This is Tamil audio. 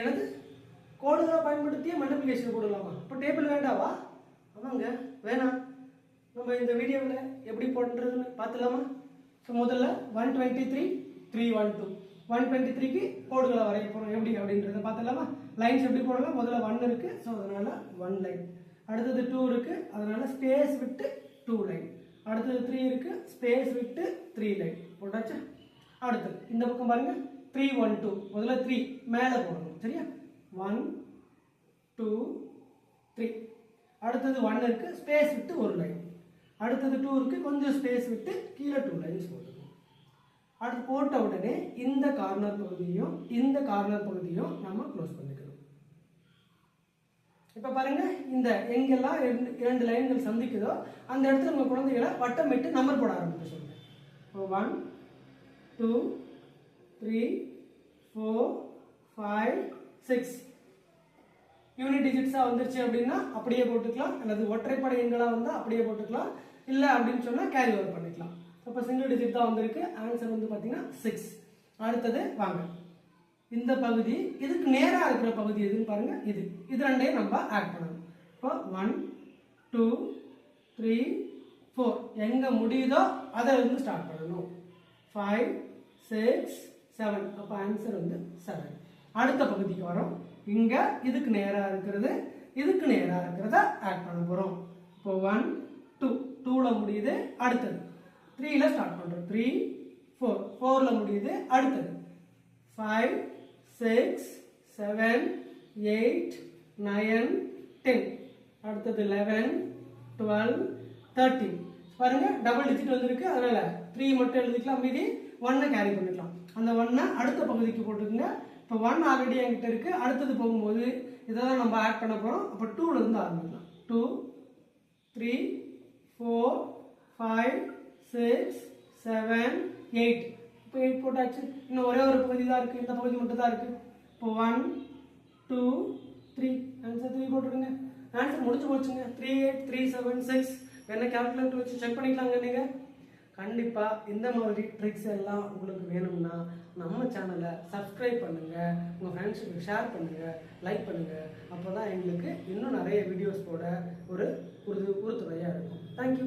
எனது கோடுகளை பயன்படுத்திய மல்டிப்ளிகேஷன் போடலாமா? இப்போ டேபிள் வேண்டாவா? ஆமாங்க வேணாம். நம்ம இந்த வீடியோவில் எப்படி போடுறதுன்னு பார்த்துலாமா ஸோ முதல்ல one twenty three three one two one twenty த்ரீக்கு கோடுகளை வரைய போகிறோம் எப்படி அப்படின்றத பார்த்துலாமா லைன்ஸ் எப்படி போடலாம்? முதல்ல ஒன் இருக்குது ஸோ அதனால் ஒன் லைன் அடுத்தது டூ இருக்குது அதனால் ஸ்பேஸ் விட்டு டூ லைன் அடுத்தது த்ரீ இருக்குது ஸ்பேஸ் விட்டு த்ரீ லைன் போட்டாச்சா? அடுத்தது. இந்த பக்கம் பாருங்கள் த்ரீ ஒன் டூ முதல்ல த்ரீ மேலே போடணும். சரியா? ஒன் டூ த்ரீ அடுத்தது ஒன் இருக்கு. ஸ்பேஸ் விட்டு ஒரு லைன் அடுத்தது டூ இருக்கு. கொஞ்சம் ஸ்பேஸ் விட்டு கீழே டூ லைன்ஸ் போட்டுக்கணும் அடுத்து போட்ட உடனே இந்த கார்னர் பகுதியும் இந்த கார்னர் பகுதியும் நம்ம க்ளோஸ் பண்ணிக்கணும். இப்போ பாருங்க இந்த எங்கெல்லாம் இரண்டு இரண்டு லைன்கள் சந்திக்குதோ அந்த இடத்துல உங்கள் குழந்தைகளை வட்டமிட்டு நம்பர் போட ஆரம்பிக்க சொல்லுங்கள் one two three four five six unit டிஜிட்ஸாக வந்துருச்சு அப்படின்னா அப்படியே போட்டுக்கலாம். அல்லது ஒற்றைப்படை எண்களாக வந்தால் அப்படியே போட்டுக்கலாம். இல்லை அப்படின்னு சொன்னால் கேரி ஓவர் பண்ணிக்கலாம். இப்போ சிங்கிள் டிஜிட் தான் வந்திருக்கு. ஆன்சர் வந்து பார்த்தீங்கன்னா சிக்ஸ் அடுத்தது வாங்க. இந்த பகுதி இதுக்கு நேராக இருக்கிற பகுதி எதுன்னு பாருங்க. இது. இது ரெண்டையும் நம்ம ஆட் பண்ணணும். இப்போ ஒன் டூ த்ரீ ஃபோர் எங்கே முடியுதோ அதை இருந்து ஸ்டார்ட் பண்ணணும். ஃபைவ் சிக்ஸ் செவன் அப்போ ஆன்சர் வந்து செவன் அடுத்த பகுதிக்கு வரோம். இங்கே இதுக்கு நேராக இருக்கிறது இதுக்கு நேராக இருக்கிறத ஆட் பண்ண போகிறோம் இப்போ ஒன் டூ டூவில் முடியுது அடுத்தது. த்ரீயில் ஸ்டார்ட் பண்ணுறோம் த்ரீ ஃபோர் ஃபோரில் முடியுது அடுத்தது. Five six seven eight nine ten அடுத்தது லெவன் டுவெல் தேர்ட்டின் பாருங்க டபுள் டிஜிட் வந்திருக்கு. அதனால த்ரீ மட்டும் எழுதிக்கலாம். மீதி ஒன்னை கேரி பண்ணிக்கலாம். அந்த ஒன்னை அடுத்த பகுதிக்கு போட்டுக்கோங்க. இப்போ ஒன் ஆல்ரெடி என்கிட்ட இருக்கு. அடுத்தது போகும்போது இதை தான் நம்ம ஆட் பண்ண போகிறோம் அப்போ டூல இருந்து ஆரம்பிக்கலாம். Two three four five six seven eight இப்போ எயிட் போட்டாச்சு. இன்னும் ஒரே ஒரு பகுதி தான் இருக்குது இந்த பகுதி மட்டும் தான் இருக்குது இப்போ one two three answer three போட்டுருங்க ஆன்சர் முடிச்சு போச்சுங்க. Three eight three seven six என்ன கேல்குலேட்டர் வச்சு செக் பண்ணிக்கலாங்க நீங்கள் கண்டிப்பாக இந்த மாதிரி ட்ரிக்ஸ் எல்லாம் உங்களுக்கு வேணும்னா நம்ம சேனலை சப்ஸ்கிரைப் பண்ணுங்கள் உங்கள் ஃப்ரெண்ட்ஸுக்கு ஷேர் பண்ணுங்கள் லைக் பண்ணுங்கள் அப்போ தான் எங்களுக்கு இன்னும் நிறைய வீடியோஸ் போட ஒரு உறுது உறுதுணையாக இருக்கும். தேங்க்யூ